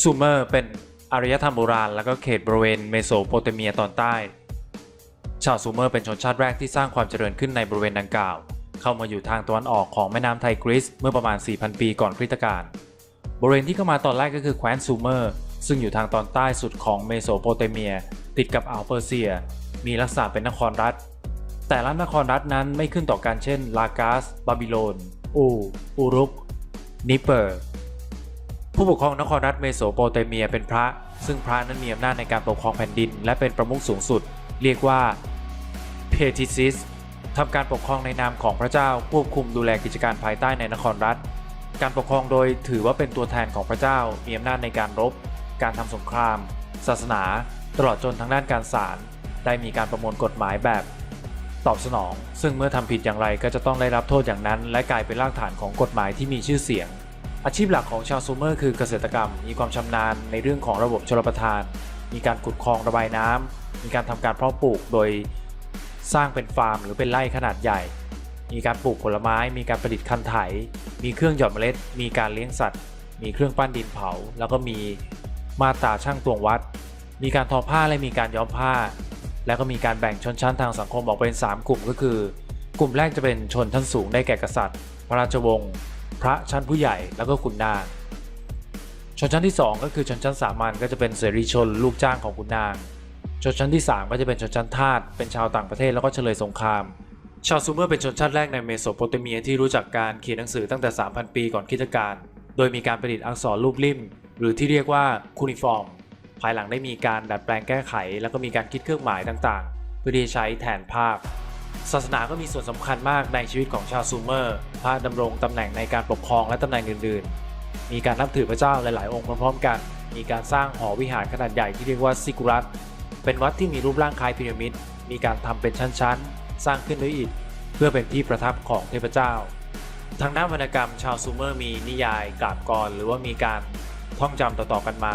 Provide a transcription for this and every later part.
ซูเมอร์เป็นอารยธรรมโบราณและก็เขตบริเวณเมโสโปเตเมียตอนใต้ ชาวซูเมอร์เป็นชนชาติแรกที่สร้างความเจริญขึ้นในบริเวณดังกล่าว เข้ามาอยู่ทางตะวันออกของแม่น้ำไทกริสเมื่อประมาณ 4,000 ปีก่อนคริสตกาลบริเวณที่เข้ามาตอนแรกก็คือแคว้นซูเมอร์ ซึ่งอยู่ทางตอนใต้สุดของเมโสโปเตเมีย ติดกับอ่าวเปอร์เซีย มีลักษณะเป็นนครรัฐ แต่ละนครรัฐนั้นไม่ขึ้นต่อกันเช่น ลากาส บาบิโลน อูอูรุก นิเปอร์ ผู้ปกครองนครรัฐเมโสโปเตเมียเป็นพระ ซึ่งพระนั้นมีอำนาจในการปกครองแผ่นดิน และเป็นประมุขสูงสุด เรียกว่าเพทิซิสทำการปกครองในนามของพระเจ้าควบคุมดูแลกิจการภายใต้ในนครรัฐ การปกครองโดยถือว่าเป็นตัวแทนของพระเจ้ามีอำนาจในการรบ การทำสงคราม ศาสนา ตลอดจนทางด้านการศาลได้มีการประมวลกฎหมายแบบ ตอบสนอง ซึ่งเมื่อทำผิดอย่างไรก็จะต้องได้รับโทษอย่างนั้น และกลายเป็นรากฐานของกฎหมายที่มีชื่อเสียง อาชีพหลักของชาวซูเมอร์คือเกษตรกรรม มีความชำนาญในเรื่องของระบบชลประทาน มีการขุดคลองระบายน้ำมีการทำการเพาะปลูกโดยสร้างเป็นฟาร์มหรือเป็นไร่ขนาดใหญ่ มีการปลูกผลไม้ มีการผลิตคันไถ มีเครื่องหยอดเมล็ด มีการเลี้ยงสัตว์ มีเครื่องปั้นดินเผา แล้วก็มีมาตราช่างตวงวัด มีการทอผ้าและมีการย้อมผ้า แล้วก็มีการแบ่งชนชั้นทางสังคมออกเป็น 3 กลุ่มก็คือ กลุ่มแรกจะเป็นชนชั้นสูงได้แก่กษัตริย์ พระราชวงศ์ พระชั้นผู้ใหญ่แล้วก็ขุนนาง ชนชั้นที่ 2 ก็คือชนชั้นสามัญก็จะเป็นเสรีชนลูกจ้างของขุนนาง ชนชั้นที่ 3 ก็จะเป็นชนชั้นทาสเป็นชาวต่างประเทศแล้วก็เฉลยสงคราม ชาวซูเมอร์เป็นชนชาติแรกในเมโสโปเตเมียที่รู้จักการเขียนหนังสือตั้งแต่ 3,000 ปีก่อนคริสตกาลโดยมีการประดิษฐ์อักษรรูปริมหรือที่เรียกว่าคูนิฟอร์ม ภายหลังได้มีการดัดแปลงแก้ไข แล้วก็มีการคิดเครื่องหมายต่างๆ เพื่อที่ใช้แทนภาพ ศาสนาก็มีส่วนสำคัญมากในชีวิตของชาวซูเมอร์พระดำรงตำแหน่งในการปกครองและตำแหน่งอื่น ๆ มีการนับถือพระเจ้าหลาย ๆ องค์พร้อมๆกัน มีการสร้างหอวิหารขนาดใหญ่ที่เรียกว่าซิกุรัตเป็นวัดที่มีรูปร่างคล้ายพีระมิด มีการทำเป็นชั้น ๆ สร้างขึ้นด้วยอิฐเพื่อเป็นที่ประทับของเทพเจ้า ทางด้านวรรณกรรมชาวซูเมอร์มีนิยายกาบกรหรือว่ามีการท่องจำต่อ ๆ กันมา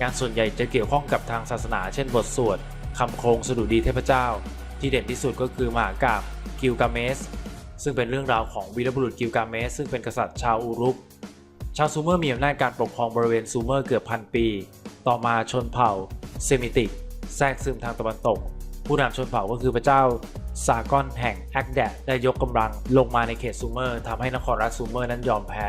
งานส่วนใหญ่จะเกี่ยวข้องกับทางศาสนา เช่นบทสวดคำโครงสดุดีเทพเจ้า ที่เด่นที่สุดก็คือมหากาบกิลกาเมสซึ่งเป็นเรื่องราวของวีรบุรุษกิลกาเมสซึ่งเป็นกษัตริย์ชาวอูรุก ชาวซูเมอร์มีอำนาจการปกครองบริเวณซูเมอร์เกือบพันปี ต่อมาชนเผ่าเซมิติก แทรกซึมทางตะวันตก ผู้นำชนเผ่าก็คือพระเจ้าซากอนแห่งแอคแดดได้ยกกำลังลงมาในเขตซูเมอร์ทำให้นครรัฐซูเมอร์นั้นยอมแพ้